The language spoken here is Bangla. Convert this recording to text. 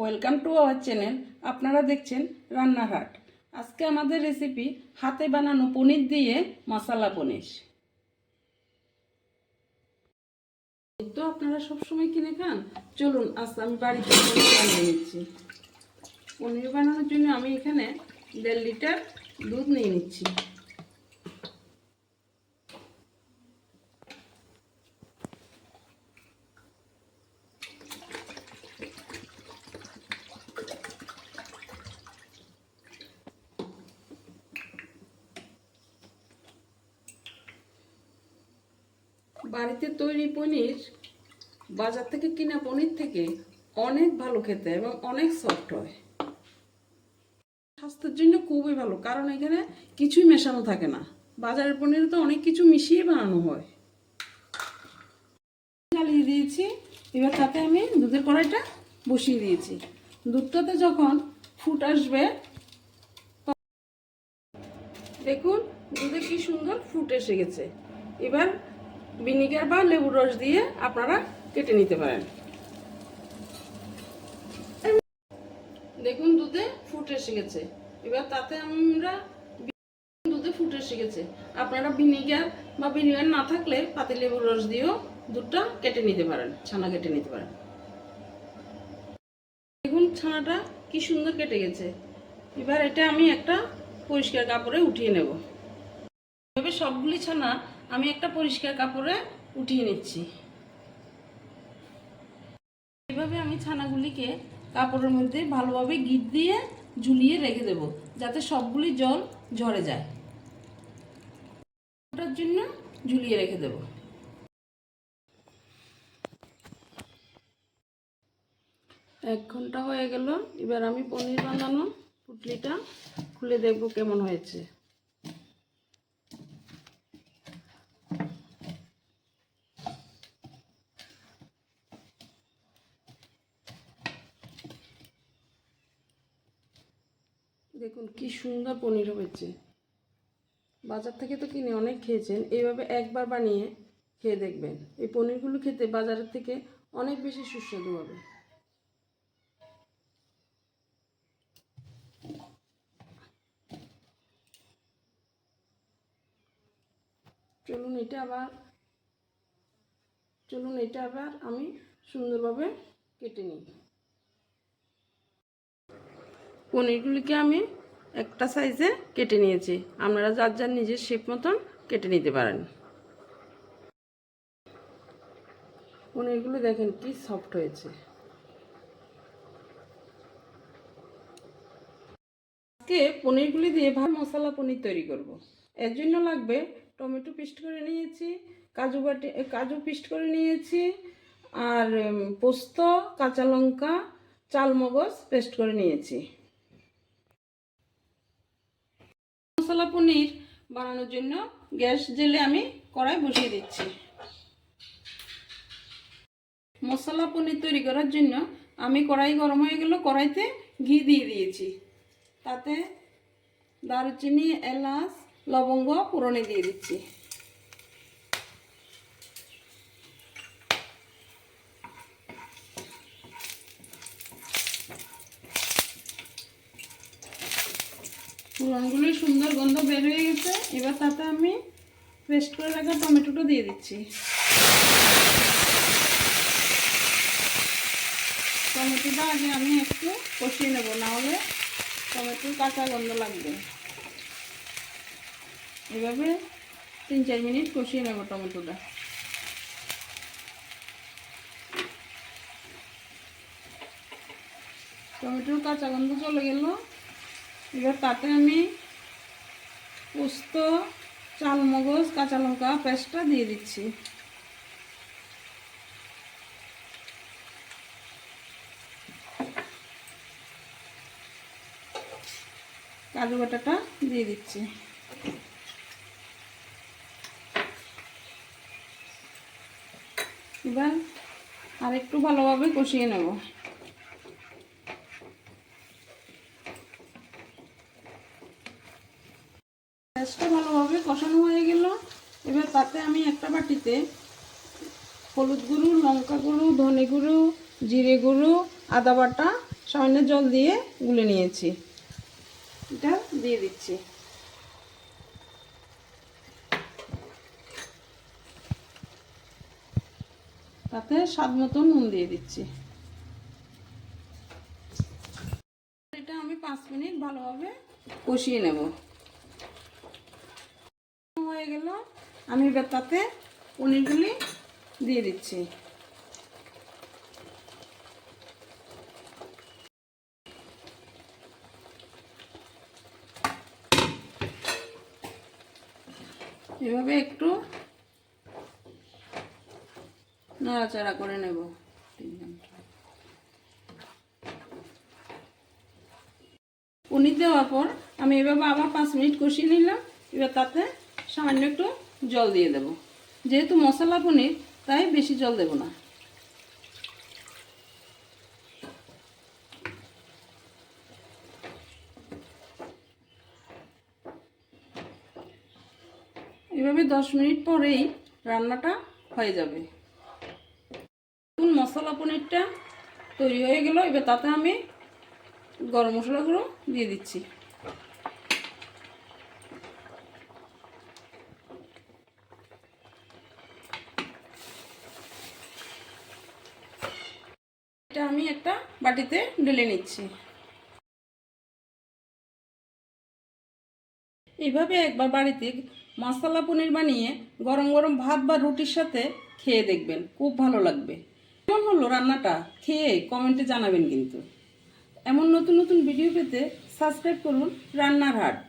Welcome to our channel. আপনারা দেখছেন রান্নাঘাট আজকে আমাদের রেসিপি হাতে বানানো পনির দিয়ে মশলা পনির। তো আপনারা সবসময় কিনে খান। চলুন, আজ আমি বাড়িতে পনির বানিয়ে নিচ্ছি। পনির বানানোর জন্য আমি এখানে দেড় লিটার দুধ নিয়ে নিচ্ছি। বাড়িতে তৈরি পনির, বাজার থেকে কিনা পনির থেকে অনেক ভালো খেতে এবং অনেক সফট হয়। স্বাস্থ্যের জন্য খুবই ভালো, কারণ এখানে কিছুই মেশানো থাকে না। বাজারের পনিরে তো অনেক কিছু মিশিয়ে বানানো হয়। জ্বালিয়ে দিয়েছি, এবার তাতে আমি দুধের কড়াইটা বসিয়ে দিয়েছি। দুধটাতে যখন ফুট আসবে দেখুন দুধে কি সুন্দর ফুট এসে গেছে। এবার ভিনিগার বা লেবুর রস দিয়ে আপনারা কেটে নিতে পারেন। দেখুন দুধে ফুট এসে গেছে। এবার তাতে আমরা দুধে ফুট এসে গেছে। আপনারা ভিনিগার বা ভিনিগার না থাকলে পাতি লেবুর রস দিয়েও দুধটা কেটে নিতে পারেন, ছানা কেটে নিতে পারেন। দেখুন ছানাটা কি সুন্দর কেটে গেছে। এবার এটা আমি একটা পরিষ্কার কাপড়ে উঠিয়ে নেব। এভাবে সবগুলি ছানা আমি একটা পরিষ্কার কাপড়ে উঠিয়ে নিচ্ছি। এভাবে আমি ছানাগুলিকে কাপড়ের মধ্যে ভালোভাবে গিট দিয়ে ঝুলিয়ে রেখে দেব, যাতে সবগুলি জল ঝরে যায়। ওটার জন্য ঝুলিয়ে রেখে দেব। এক ঘণ্টা হয়ে গেল, এবার আমি পনির বানানো পুটলিটা খুলে দেখব কেমন হয়েছে। দেখুন, কি সুন্দর পনির হয়েছে। বাজার থেকে তো কিনে অনেক খেয়েছেন, এইভাবে একবার বানিয়ে খেয়ে দেখবেন। এই পনিরগুলো খেতে বাজারের থেকে অনেক বেশি সুস্বাদু হবে। চলুন, এটা আবার চলুন, এটা আবার আমি সুন্দরভাবে কেটে নিই। পনিরগুলিকে আমি একটা সাইজে কেটে নিয়েছি। আপনারা যার যার নিজের শেপ মতন কেটে নিতে পারেন। পনিরগুলো দেখেন কি সফট হয়েছে। আজকে পনিরগুলি দিয়ে ভালো মশলা পনির তৈরি করব। এর জন্য লাগবে টমেটো পেস্ট করে নিয়েছি, কাজু বাটি কাজু পেস্ট করে নিয়েছি, আর পোস্ত, কাঁচা লঙ্কা, চালমগজ পেস্ট করে নিয়েছি। মশলা পনির বানানোর জন্য গ্যাস জেলে আমি কড়াই বসিয়ে দিচ্ছি। মশলা পনির তৈরি করার জন্য আমি কড়াই গরম হয়ে গেল, কড়াইতে ঘি দিয়ে দিয়েছি। তাতে দারুচিনি, এলাচ, লবঙ্গ পুরনে দিয়ে দিচ্ছি। সুন্দর গন্ধ বের হয়ে গেছে। এবার তাতে আমি পেস্ট করে রাখা টমেটোটা দিয়ে দিচ্ছি। টমেটোটা আগে আমি একটু কষিয়ে নেব, নাহলে টমেটোর কাঁচা গন্ধ লাগবে। এভাবে তিন চার মিনিট কষিয়ে নেব টমেটোটা। টমেটোর কাঁচা গন্ধ চলে গেল। এবার তাতে আমি পোস্ত, চালমগজ, কাঁচা লঙ্কা পেস্টটা দিয়ে দিচ্ছি। কাজু বাটাটা দিয়ে দিচ্ছি। এবার আর একটু ভালোভাবে কষিয়ে নেব পেঁয়াজটা ভালোভাবে কষানো হয়ে গেল এবার তাতে আমি একটা বাটিতে হলুদ গুঁড়ো, লঙ্কা গুঁড়ো, ধনে গুঁড়ো, জিরে গুঁড়ো, আদা বাটা, সামান্য জল দিয়ে গুলে নিয়েছি। এটা দিয়ে দিচ্ছি। তাতে স্বাদ মতো নুন দিয়ে দিচ্ছি। এটা আমি পাঁচ মিনিট ভালোভাবে কষিয়ে নেব হয়ে গেল আমি এবার তাতে পনিরগুলি দিয়ে দিচ্ছি। এভাবে একটু নাড়াচাড়া করে নেব। পনির দেওয়ার পর আমি এভাবে আবার পাঁচ মিনিট কষিয়ে নিলাম। এবার তাতে সামান্য একটু জল দিয়ে দেব। যেহেতু মশলা পনির, তাই বেশি জল দেব না। এভাবে দশ মিনিট পরেই রান্নাটা হয়ে যাবে। এখন মশলা পনিরটা তৈরি হয়ে গেল। এবার তাতে আমি গরম মশলাগুলো দিয়ে দিচ্ছি। একটা বাটিতে ঢেলে নিচ্ছি। এইভাবে একবার বাড়িতে মশলা পনির বানিয়ে গরম গরম ভাত বা রুটির সাথে খেয়ে দেখবেন, খুব ভালো লাগবে। কেমন হলো রান্নাটা? খেয়ে কমেন্টে জানাবেন কিন্তু। এমন নতুন নতুন ভিডিও পেতে সাবস্ক্রাইব করুন রান্নার হাট